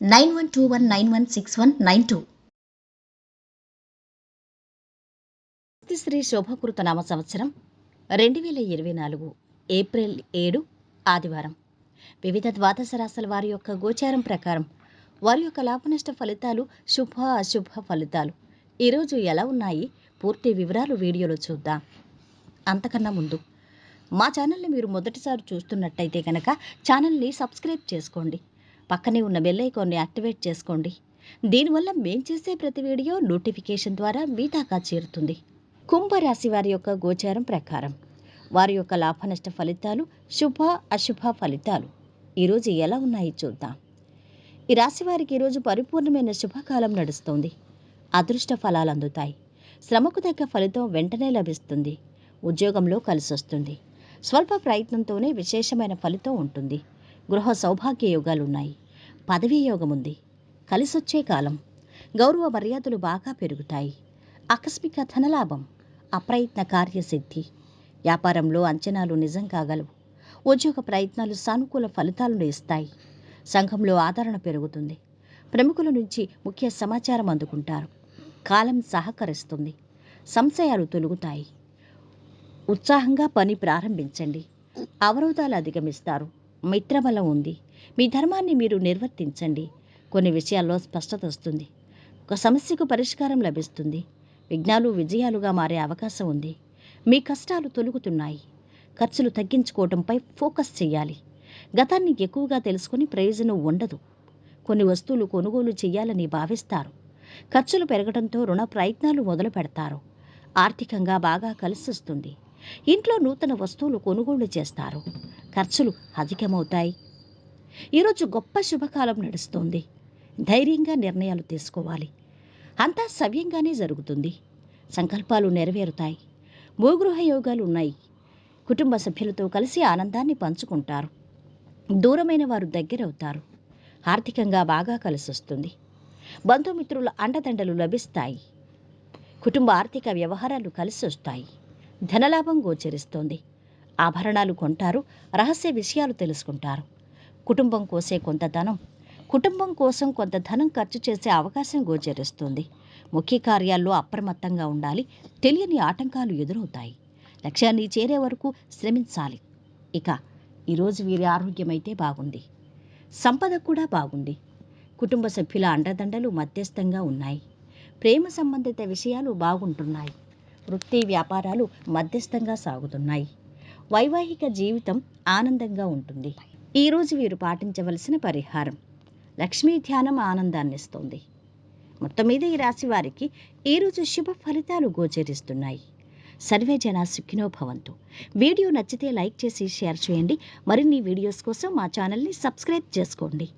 nine one two one nine one six one nine two. Shri Shobhakruta నామ సంవత్సరం రెండు వేల ఇరవై నాలుగు ఏప్రిల్ ఏడు ఆదివారం. వివిధ ద్వాదశ రాశుల వారి యొక్క గోచారం ప్రకారం వారి యొక్క లాభనష్ట ఫలితాలు శుభ అశుభ ఫలితాలు. ఈరోజు ఎలా ఉన్నాయి? పూర్తి వివరాలు వీడియోలో చూద్దాం. అంతకన్నా ముందు మా ఛానల్ని మీరు మొదటిసారి చూస్తున్నట్టయితే కనుక ఛానల్ని సబ్స్క్రైబ్ చేసుకోండి. పక్కనే ఉన్న బెల్ ఐకాన్ని యాక్టివేట్ చేసుకోండి. దీనివల్ల మేం చేసే ప్రతి వీడియో నోటిఫికేషన్ ద్వారా మీ దాకా చేరుతుంది. కుంభరాశి వారి యొక్క గోచారం ప్రకారం వారి యొక్క లాభనష్ట ఫలితాలు శుభ అశుభ ఫలితాలు ఈరోజు ఎలా ఉన్నాయి చూద్దాం. ఈ రాశి వారికి ఈరోజు పరిపూర్ణమైన శుభకాలం నడుస్తుంది. అదృష్ట ఫలాలు అందుతాయి. శ్రమకు తగ్గ ఫలితం వెంటనే లభిస్తుంది. ఉద్యోగంలో కలిసొస్తుంది స్వల్ప ప్రయత్నంతోనే విశేషమైన ఫలితం ఉంటుంది. గృహ సౌభాగ్య యోగాలు పదవీయోగముంది. ఉంది కలిసొచ్చే కాలం. గౌరవ మర్యాదలు బాగా పెరుగుతాయి. ఆకస్మిక ధనలాభం అప్రయత్న కార్యసిద్ధి. వ్యాపారంలో అంచనాలు నిజం కాగలవు ఉద్యోగ ప్రయత్నాలు సానుకూల ఫలితాలను ఇస్తాయి. సంఘంలో ఆదరణ పెరుగుతుంది. ప్రముఖుల నుంచి ముఖ్య సమాచారం అందుకుంటారు. కాలం సహకరిస్తుంది. సంశయాలు తొలుగుతాయి. ఉత్సాహంగా పని ప్రారంభించండి. అవరోధాలు అధిగమిస్తారు. మిత్రబలం ఉంది మీ ధర్మాన్ని మీరు నిర్వర్తించండి. కొన్ని విషయాల్లో స్పష్టత వస్తుంది. ఒక సమస్యకు పరిష్కారం లభిస్తుంది. విఘ్నాలు విజయాలుగా మారే అవకాశం ఉంది. మీ కష్టాలు తొలుగుతున్నాయి. ఖర్చులు తగ్గించుకోవడంపై ఫోకస్ చేయాలి. గతాన్ని ఎక్కువగా తెలుసుకుని ప్రయోజనం ఉండదు. కొన్ని వస్తువులు కొనుగోలు చేయాలని భావిస్తారు. ఖర్చులు పెరగడంతో రుణ ప్రయత్నాలు మొదలు పెడతారు ఆర్థికంగా బాగా కలిసిస్తుంది. ఇంట్లో నూతన వస్తువులు కొనుగోలు చేస్తారు. ఖర్చులు అధికమవుతాయి. ఈరోజు గొప్ప శుభకాలం నడుస్తోంది. ధైర్యంగా నిర్ణయాలు తీసుకోవాలి. అంతా సవ్యంగానే జరుగుతుంది. సంకల్పాలు నెరవేరుతాయి. భూగృహ యోగాలు ఉన్నాయి. కుటుంబ సభ్యులతో కలిసి ఆనందాన్ని పంచుకుంటారు. దూరమైన వారు దగ్గరవుతారు. ఆర్థికంగా బాగా కలిసొస్తుంది. బంధుమిత్రుల అండదండలు లభిస్తాయి. కుటుంబ ఆర్థిక వ్యవహారాలు కలిసి వస్తాయి ధనలాభం గోచరిస్తోంది. ఆభరణాలు కొంటారు రహస్య విషయాలు తెలుసుకుంటారు. కుటుంబం కోసే కొంత ధనం కుటుంబం కోసం కొంత ధనం ఖర్చు చేసే అవకాశం గోచరిస్తుంది. ముఖ్య కార్యాల్లో అప్రమత్తంగా ఉండాలి తెలియని ఆటంకాలు ఎదురవుతాయి. లక్ష్యాన్ని చేరే వరకు శ్రమించాలి. ఇక ఈరోజు వీరి ఆరోగ్యమైతే బాగుంది. సంపద కూడా బాగుంది. కుటుంబ సభ్యుల అండదండలు మధ్యస్థంగా ఉన్నాయి. ప్రేమ సంబంధిత విషయాలు బాగుంటున్నాయి. వృత్తి వ్యాపారాలు మధ్యస్థంగా సాగుతున్నాయి. వైవాహిక జీవితం ఆనందంగా ఉంటుంది. ఈరోజు వీరు పాటించవలసిన పరిహారం. లక్ష్మీ ధ్యానం ఆనందాన్నిస్తుంది మొత్తం మీద ఈ రాశి వారికి ఈరోజు శుభ ఫలితాలు గోచరిస్తున్నాయి. సర్వే జన సుఖినోభవంతు వీడియో నచ్చితే లైక్ చేసి షేర్ చేయండి. మరిన్ని వీడియోస్ కోసం మా ఛానల్ని సబ్స్క్రైబ్ చేసుకోండి.